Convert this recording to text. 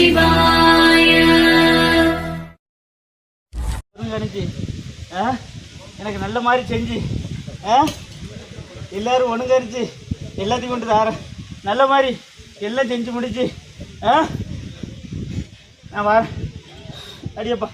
शिवाय ஆ? எனக்கு நல்ல மாதிரி செஞ்சு. ஆ? எல்லாரும் ஒழுங்கரிச்சு எல்லாத்தையும் கொண்டு தாரேன். நல்ல மாதிரி எல்லாம் செஞ்சு முடிச்சு. ஆ? நான் வரேன். அடியப்பா.